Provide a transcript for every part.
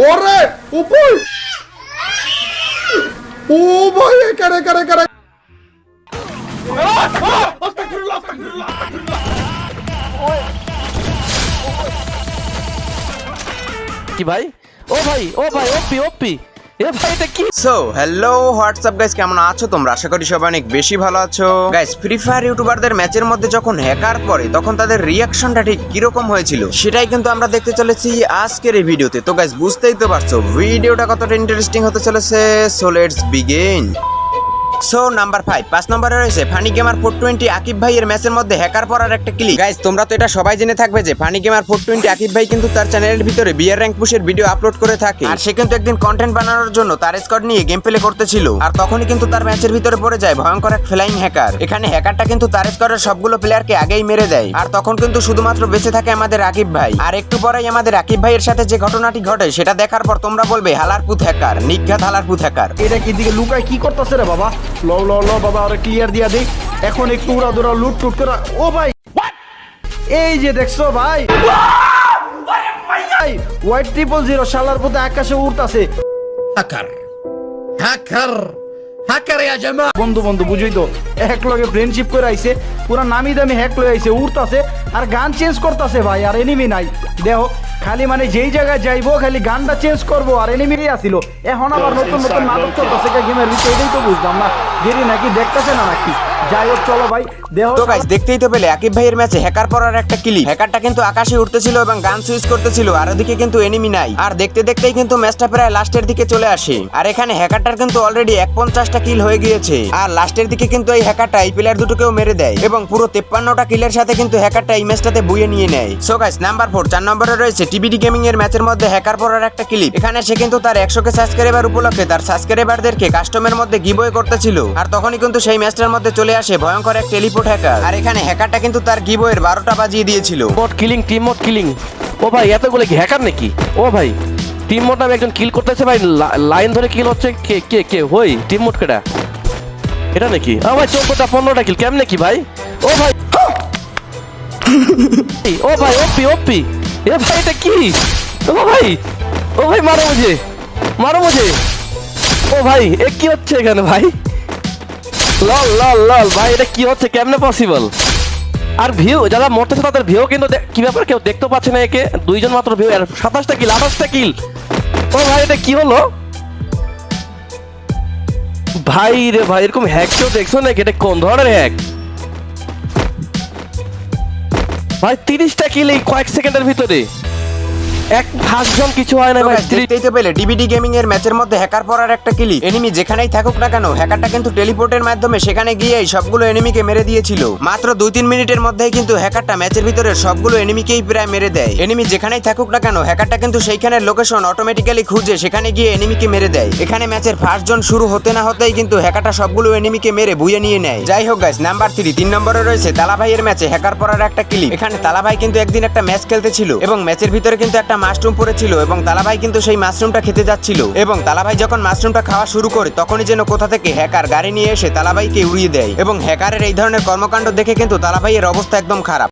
ওরে উপর ও ভাই একারে একারে একারে কি ভাই ও ভাই ও ভাই OP OP so hello WhatsApp guys কেমন আছো তোমরা? আশা করি সবাই অনেক বেশি ভালো আছো। গাইস ফ্রি ফায়ার ইউটিউবারদের ম্যাচের মধ্যে যখন হ্যাকার করে তখন তাদের রিয়াকশনটা ঠিক কীরকম হয়েছিল? সেটাই কিন্তু আমরা দেখতে চলেছি আজকের এই ভিডিওতে তো গাইস বুঝতেই তো পারছ ভিডিওটা কতটা ইন্টারেস্টিং হতে চলেছে। So let's begin so number five পাঁচ নম্বরে রয়েছে funny gamer four twenty Akib ভাইয়ের ম্যাচের মধ্যে হ্যাকার পড়ার একটা ক্লিক গাইজ তোমরা তো এটা সবাই জেনে থাকবে যে funny gamer four twenty Akib ভাই কিন্তু তার চ্যানেলের ভিতরে বিয়ার র্যাঙ্ক পুশের ভিডিও আপলোড করে থাকে। আর সে কিন্তু একদিন কন্টেন্ট বানানোর জন্য তার স্কোয়াড নিয়ে গেম প্লে করতেছিল। আর তখনই কিন্তু তার ম্যাচের ভিতরে পড়ে যায় ভয়ঙ্কর এক ফ্লাইং হ্যাকার এখানে হ্যাকারটা কিন্তু তার স্কোয়াডের সবগুলো প্লেয়ারকে আগেই মেরে দেয়। আর তখন কিন্তু শুধুমাত্র বেঁচে থাকে আমাদের আকিব ভাই। আর একটু পরেই আমাদের আকিব ভাইয়ের সাথে যে ঘটনাটি ঘটে, সেটা দেখার পর তোমরা বলবে হালারপুত হ্যাকার নিঘাত হালারপুত হ্যাকার এটা কি দিকে লুকায় কি করতেছে রে বাবা? ল ল ল বাবা আরে ক্লিয়ার দিয়া দেখ এখন একটু উড়া দুরা লুট টুট করা। ও ভাই! এই যে দেখছ ভাই! হোয়াইট ট্রিপল জিরো শালার পথে আকাশে উড়তাছে। হ্যাকার হ্যাকার হ্যাকার জামা। বন্ধু বন্ধু বুঝই তো। এক লগে ফ্রেন্ডশিপ করে আইছে পুরা নামি দামি হ্যাক লয়ে আইছে উড়তাছে আর গান চেঞ্জ করতাছে ভাই আর এনিমি নাই। দেখো খালি মানে যেই জায়গায় যাইবো খালি গানটা চেঞ্জ করব আর এনিমিরই আসিল এখন আবার নতুন নতুন নাটক চলতেছে গেমের ভিতরে এটাই তো বুঝলাম না। দেরি নাকি দেখতেছে না নাকি দেখতেই তো পেলে ভাইয়ের ম্যাচে হ্যাকার একটা কিন্তু আকাশে উঠতেছিল এবং গান সুইচ করতেছিল, আর ওদিকে কিন্তু এনিমি নাই। আর দেখতে দেখতেই কিন্তু ম্যাচটা প্রায় লাস্টের দিকে চলে আসে। আর এখানে কিন্তু অলরেডি এক পঞ্চাশটা কিল হয়ে গিয়েছে। আর লাস্টের দিকে কিন্তু এই এই প্লেয়ার দুটোকেও মেরে দেয়। এবং পুরো তেপ্পান্নটা কিলের সাথে কিন্তু এই ম্যাচটাতে নিয়ে নেয়। সো গাইস নাম্বার ফোর চার নম্বরে রয়েছে গেমিং এর ম্যাচের মধ্যে হ্যাকার একটা এখানে সে কিন্তু তার উপলক্ষে তার কাস্টমের মধ্যে গিবয়ে করতেছিল। আর তখনই কিন্তু সেই ম্যাচটার মধ্যে চলে আসে ভয়ঙ্কর এক টেলিপোর্ট হ্যাকার। আর এখানে হ্যাকারটা কিন্তু তার গিবয়ের বারোটা বাজিয়ে দিয়েছিল। মোট কিলিং টিম মোট কিলিং ও ভাই এতগুলো কি হ্যাকার নাকি? ও ভাই টিম মোট নামে একজন কিল করতেছে ভাই লা- লাইন ধরে কিল হচ্ছে কে কে কে হই টিম মোট কেটা এটা নাকি? ও ভাই চোদ্দটা পনেরোটা কিল কেমনে কি ভাই? ও ভাই ও ভাই ওপি ওপি এ ভাই এটা কি? ও ভাই ও ভাই মারো মুঝে মারো মুঝে ও ভাই এ কি হচ্ছে এখানে ভাই? লল লল লল, ভাই, এটা কি হচ্ছে? কেমনে পসিবল আর ভিউ যারা মরতেছে তাদের ভিউ কিন্তু কি ব্যাপার? কেউ দেখতে পাচ্ছে না একে। দুইজন মাত্র ভিউ আর সাতাশটা কিল আঠাশটা কিল ও ভাই, এটা কি হলো? ভাই রে ভাই, এরকম হ্যাক কেউ দেখছ নাকি? এটা কোন ধরনের হ্যাক ভাই, তিরিশটা কিল এই কয়েক সেকেন্ডের ভিতরে। এক পাঁচজন কিছু হয় না ভাই। দেখতেই তো পেলে ডিবিডি গেমিং এর ম্যাচের মধ্যে হ্যাকার পড়ার একটা ক্লিপ। এনিমি যেখানেই থাকুক না কেন হ্যাকারটা কিন্তু টেলিপোর্টের মাধ্যমে সেখানে গিয়েই সবগুলো এনিমিকে মেরে দিয়েছিল। মাত্র দুই তিন মিনিটের মধ্যেই কিন্তু হ্যাকারটা ম্যাচের ভিতরে সবগুলো এনিমিকেই প্রায় মেরে দেয়। এনিমি যেখানেই থাকুক না কেন হ্যাকারটা কিন্তু সেইখানের লোকেশন অটোমেটিক্যালি খুঁজে সেখানে গিয়ে এনিমিকে মেরে দেয়। এখানে ম্যাচের ফার্স্ট জন শুরু হতে না হতেই কিন্তু হ্যাকারটা সবগুলো এনিমিকে মেরে বুয়ে নিয়ে নেয়। যাই হোক গাইস নাম্বার থ্রি তিন নম্বরে রয়েছে তালা ভাইয়ের ম্যাচে হ্যাকার পড়ার একটা ক্লিপ। এখানে তালা ভাই কিন্তু একদিন একটা ম্যাচ খেলতেছিল এবং ম্যাচের ভিতরে কিন্তু একটা মাশরুম পড়েছিল এবং তালাভাই কিন্তু সেই মাশরুমটা খেতে যাচ্ছিল। এবং তালাভাই যখন মাশরুমটা খাওয়া শুরু করে, তখনই যেন কোথা থেকে হ্যাকার গাড়ি নিয়ে এসে তালাভাইকে উড়িয়ে দেয় এবং হ্যাকারের এই ধরনের কর্মকাণ্ড দেখে কিন্তু তালা ভাইয়ের অবস্থা একদম খারাপ।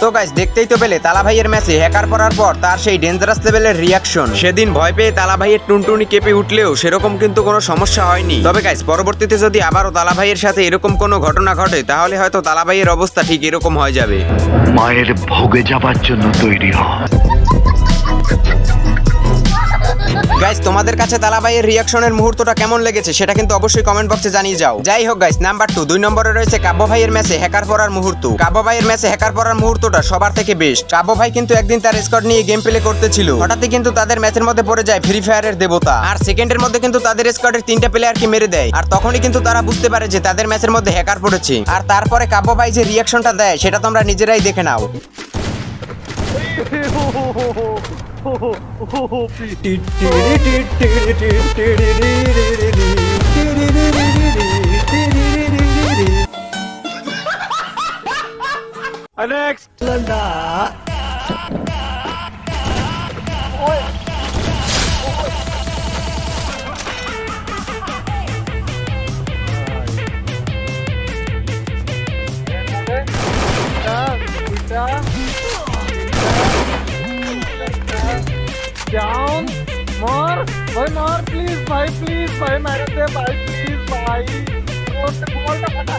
তো গাইস দেখতেই তো পেলে, তালা ভাইয়ের ম্যাচে হ্যাকার পড়ার পর তার সেই ডেঞ্জারাস লেভেলের রিয়াকশন সেদিন ভয় পেয়ে তালা ভাইয়ের টুনটুনি কেঁপে উঠলেও সেরকম কিন্তু কোনো সমস্যা হয়নি। তবে গাইস পরবর্তীতে যদি আবারও তালা ভাইয়ের সাথে এরকম কোনো ঘটনা ঘটে, তাহলে হয়তো তালা ভাইয়ের অবস্থা ঠিক এরকম হয়ে যাবে। মায়ের ভোগে যাবার জন্য তৈরি হ গাইস তোমাদের কাছে তালা ভাইয়ের রিয়াকশনের মুহূর্তটা কেমন লেগেছে সেটা কিন্তু অবশ্যই কমেন্ট বক্সে জানিয়ে যাও। যাই হোক গাইস নাম্বার টু দুই নম্বরে রয়েছে কাব্য ভাইয়ের ম্যাচে হ্যাকার পড়ার মুহূর্ত। কাব্য ভাইয়ের ম্যাচে হ্যাকার পড়ার মুহূর্তটা সবার থেকে বেস্ট কাব্য ভাই কিন্তু একদিন তার স্কোয়াড নিয়ে গেম প্লে করতেছিল। হঠাৎই কিন্তু তাদের ম্যাচের মধ্যে পড়ে যায় ফ্রি ফায়ারের দেবতা। আর সেকেন্ডের মধ্যে কিন্তু তাদের স্কোয়াডের তিনটা প্লেয়ারকে মেরে দেয়। আর তখনই কিন্তু তারা বুঝতে পারে যে তাদের ম্যাচের মধ্যে হ্যাকার পড়েছে। আর তারপরে কাব্য ভাই যে রিয়াকশনটা দেয়, সেটা তোমরা নিজেরাই দেখে নাও। Alex Yeah. ভাই মার প্লিজ ভাই প্লিজ ভাই মেরে দে ভাই প্লিজ ভাই বলটা বলটা ফাটা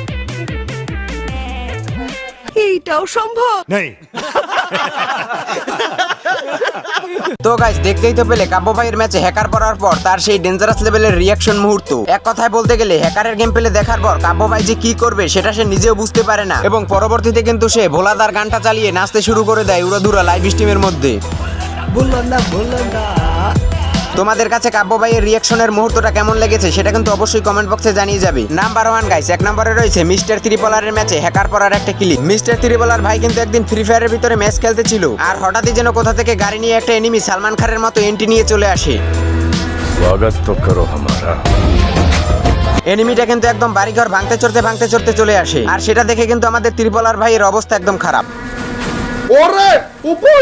এইটাও সম্ভব? তো গাইস দেখতেই তো পেলে কাব্য ভাইয়ের ম্যাচে হ্যাকার পড়ার পর তার সেই ডেঞ্জারাস লেভেলের রিয়াকশন মুহূর্ত। এক কথায় বলতে গেলে হ্যাকারের গেম পেলে দেখার পর কাব্য ভাই যে কি করবে সেটা সে নিজেও বুঝতে পারে না। এবং পরবর্তীতে কিন্তু সে ভোলাদার গানটা চালিয়ে নাচতে শুরু করে দেয় উড়াধুরা লাইভ স্ট্রিমের মধ্যে। তোমাদের কাছে কাব্য ভাইয়ের রিয়াকশনের মুহূর্তটা কেমন লেগেছে সেটা কিন্তু অবশ্যই কমেন্ট বক্সে জানিয়ে যাবে। নাম্বার ওয়ান গাইস এক নম্বরে রয়েছে মিস্টার ত্রিপলারের ম্যাচে হ্যাকার পরার একটা ক্লিপ মিস্টার ত্রিপলার ভাই কিন্তু একদিন ফ্রি ফায়ারের ভিতরে ম্যাচ খেলতে ছিল আর হঠাৎই যেন কোথা থেকে গাড়ি নিয়ে একটা এনিমি সালমান খানের মতো এন্ট্রি নিয়ে চলে আসে। এনিমিটা কিন্তু একদম বাড়িঘর ভাঙতে চড়তে ভাঙতে চড়তে চলে আসে। আর সেটা দেখে কিন্তু আমাদের ত্রিপলার ভাইয়ের অবস্থা একদম খারাপ। ওরে উপর!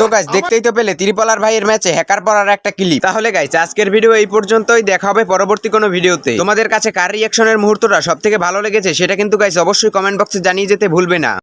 তো গাইস দেখতেই তো পেলে, ত্রিপলার ভাইয়ের ম্যাচে হ্যাকার পড়ার একটা ক্লিপ তাহলে গাইস আজকের ভিডিও এই পর্যন্তই। দেখা হবে পরবর্তী কোনো ভিডিওতে তোমাদের কাছে কার রিয়াকশনের মুহূর্তটা সব থেকে ভালো লেগেছে, সেটা কিন্তু গাইস অবশ্যই কমেন্ট বক্সে জানিয়ে যেতে ভুলবে না।